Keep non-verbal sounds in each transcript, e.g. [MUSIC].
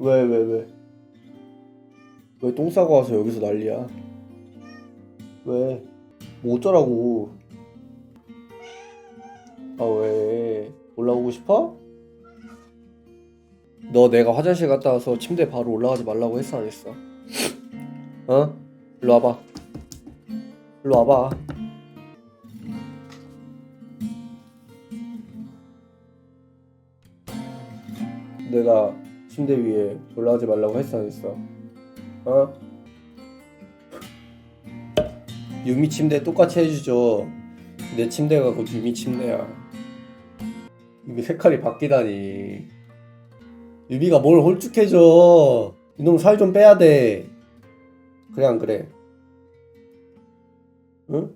왜, 왜, 왜? 왜 똥 싸고 와서 여기서 난리야? 왜? 뭐 어쩌라고? 아, 왜? 올라오고 싶어? 너 내가 화장실 갔다 와서 침대 바로 올라가지 말라고 했어, 안 했어? 어? 일로 와봐. 일로 와봐. 내가 침대 위에 올라가지 말라고 했어 안 했어? 어? 유미 침대 똑같이 해주죠. 내 침대가 곧 유미 침대야. 유미 색깔이 바뀌다니. 유미가 뭘 홀쭉해져. 이놈 살 좀 빼야 돼. 그래 안 그래? 응?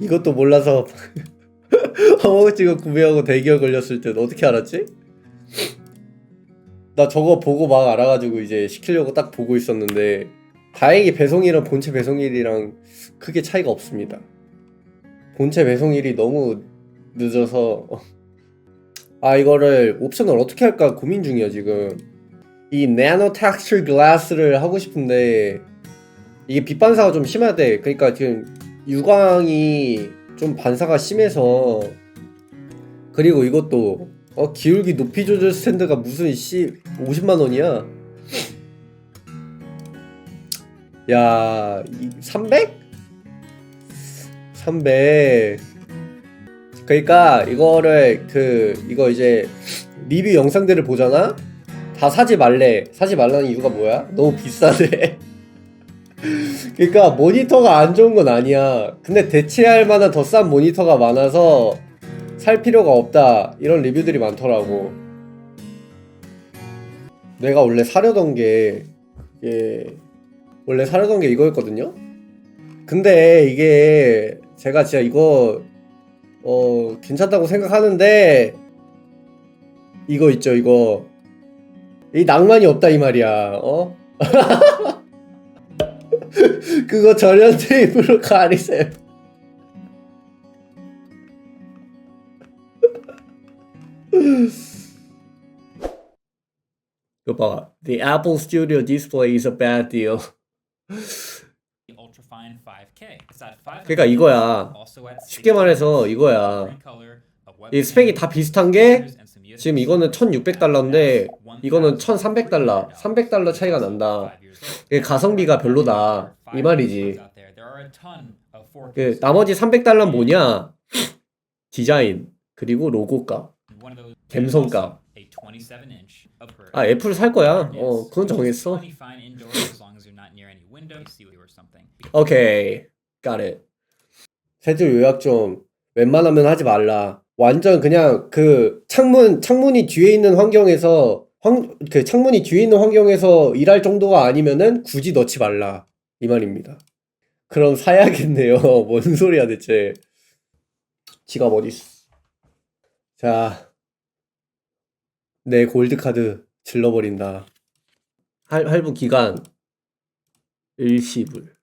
이것도 몰라서 [LAUGHS] 허벅지가 구매하고 대기업 걸렸을 땐 어떻게 알았지? 나 저거 보고 막 알아가지고 이제 시키려고 딱 보고 있었는데 다행히 배송일은 본체 배송일이랑 크게 차이가 없습니다. 본체 배송일이 너무 늦어서 아 이거를 옵션을 어떻게 할까 고민 중이야 지금 이 나노 텍스처 글라스를 하고 싶은데 이게 빛 반사가 좀 심하대 그러니까 지금 유광이 좀 반사가 심해서 그리고 이것도 어 기울기 높이 조절 스탠드가 무슨 씨 50만 원이야? 야 300? 300 그러니까 이거를 그 이거 이제 리뷰 영상들을 보잖아? 다 사지 말래. 사지 말라는 이유가 뭐야? 너무 비싸대 [LAUGHS] 그러니까 모니터가 안 좋은 건 아니야. 근데 대체할 만한 더 싼 모니터가 많아서 살 필요가 없다. 이런 리뷰들이 많더라고. 내가 원래 사려던 게 이게 원래 사려던 게 이거였거든요. 근데 이게 제가 진짜 이거 어 괜찮다고 생각하는데 이거 있죠 이거 이 낭만이 없다 이 말이야. 어? [LAUGHS] 그거 전용 테이프로 가리세요. 이거 봐. The Apple Studio display is a bad deal. ultrafine 5K. It's at 500 그러니까 이거야. 쉽게 말해서 이거야. 이 스펙이 다 비슷한 게 지금 이거는 1,600달러인데 이거는 1,300달러, 300달러 차이가 난다. 가성비가 별로다. 이 말이지. 그 나머지 300달러는 뭐냐? 디자인 그리고 로고값. 갬성값. 아 애플 살 거야. 어 그건 정했어. 오케이, got it. 세줄 요약 좀 웬만하면 하지 말라. 완전 그냥 그 창문 창문이 뒤에 있는 환경에서 환, 그 창문이 뒤에 있는 환경에서 일할 정도가 아니면은 굳이 넣지 말라 이 말입니다. 그럼 사야겠네요. [LAUGHS] 뭔 소리야 대체. 지갑 어디 있어? 자, 내 골드 카드 질러버린다. 할 할부 기간 일시불.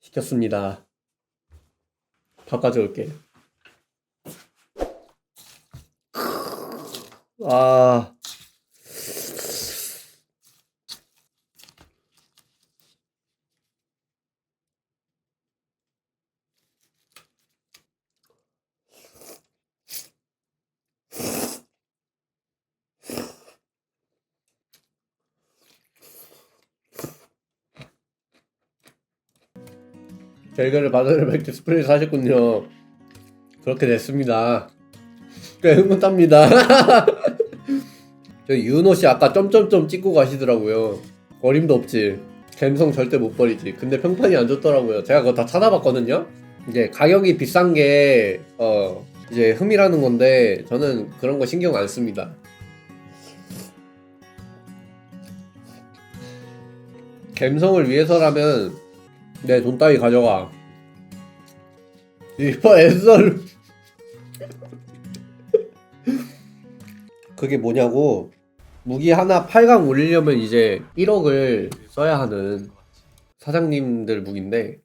시켰습니다. 밥 가져올게. 아. 결과를 바다를 맥주 스프레이 사셨군요. 그렇게 됐습니다. 꽤 흐뭇합니다. [LAUGHS] 저 윤호 씨 아까 점점점 찍고 가시더라고요. 어림도 없지. 감성 절대 못 버리지. 근데 평판이 안 좋더라고요. 제가 그거 다 찾아봤거든요. 이제 가격이 비싼 게 어, 이제 흠이라는 건데 저는 그런 거 신경 안 씁니다. 감성을 위해서라면 내 돈 따위 가져가. 이거 애썰. [LAUGHS] 그게 뭐냐고. 무기 하나 8강 올리려면 이제 1억을 써야 하는 사장님들 무기인데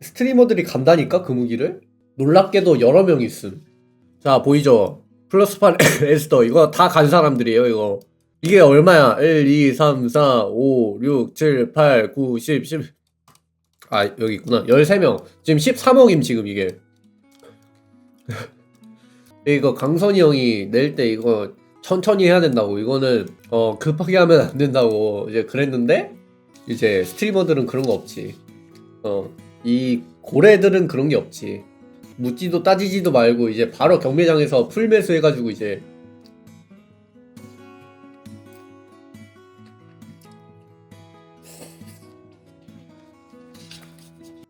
스트리머들이 간다니까 그 무기를 놀랍게도 여러 명 있음 자 보이죠 플러스 8 [COUGHS] 에스더 이거 다 간 사람들이에요 이거 이게 얼마야 1 2 3 4 5 6 7 8 9 10 10 아 여기 있구나. 13명. 지금 13억임 지금 이게. [LAUGHS] 이거 강선이 형이 낼 때 이거 천천히 해야 된다고. 이거는 어 급하게 하면 안 된다고 이제 그랬는데 이제 스트리머들은 그런 거 없지. 어 이 고래들은 그런 게 없지. 묻지도 따지지도 말고 이제 바로 경매장에서 풀매수 해가지고 이제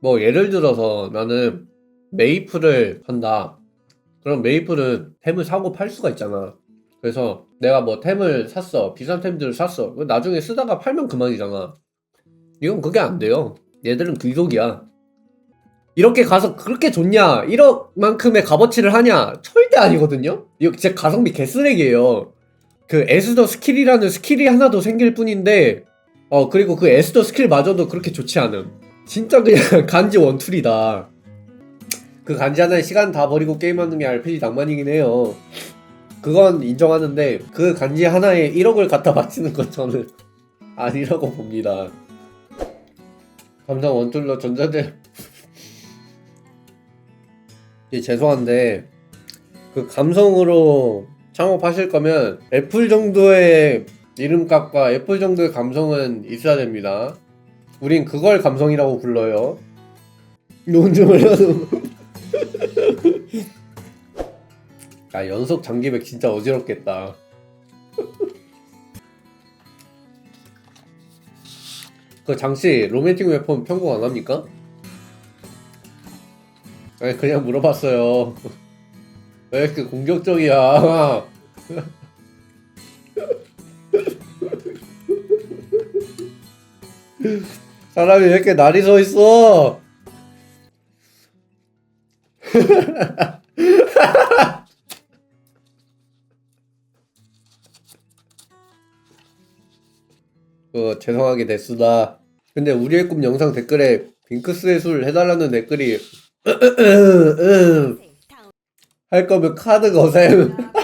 뭐 예를 들어서 나는 메이플을 한다. 그럼 메이플은 템을 사고 팔 수가 있잖아. 그래서 내가 뭐 템을 샀어. 비싼 템들을 샀어. 나중에 쓰다가 팔면 그만이잖아. 이건 그게 안 돼요. 얘들은 귀속이야. 이렇게 가서 그렇게 좋냐? 1억만큼의 값어치를 하냐? 절대 아니거든요. 이거 진짜 가성비 개쓰레기예요. 그 에스더 스킬이라는 스킬이 하나 더 생길 뿐인데 어 그리고 그 에스더 스킬마저도 그렇게 좋지 않음 진짜 그냥 [LAUGHS] 간지 원툴이다. 그 간지 하나에 시간 다 버리고 게임하는 게 RPG 낭만이긴 해요. 그건 인정하는데 그 간지 하나에 1억을 갖다 바치는 건 저는 [LAUGHS] 아니라고 봅니다. 감상 원툴러 전자제. [LAUGHS] 예, 죄송한데 그 감성으로 창업하실 거면 애플 정도의 이름값과 애플 정도의 감성은 있어야 됩니다. 우린 그걸 감성이라고 불러요. 뭔지 몰라도. 아 연속 장기백 진짜 어지럽겠다. 그 장씨 로맨틱 웨폰 편곡 안 합니까? 아니 그냥 물어봤어요. 왜 이렇게 공격적이야? [LAUGHS] 사람이 왜 이렇게 날이 서 있어? 그 [LAUGHS] 죄송하게 됐수다. 근데 우리의 꿈 영상 댓글에 빙크스의 술 해달라는 댓글이 [LAUGHS] 할 거면 카드 거셈. [LAUGHS]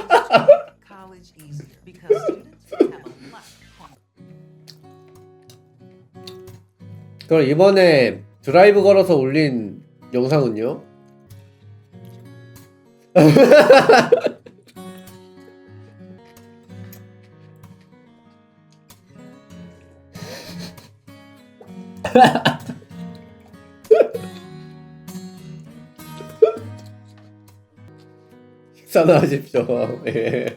그럼 이번에 드라이브 걸어서 올린 영상은요? [LAUGHS] 식사나 하십시오. [LAUGHS] 예.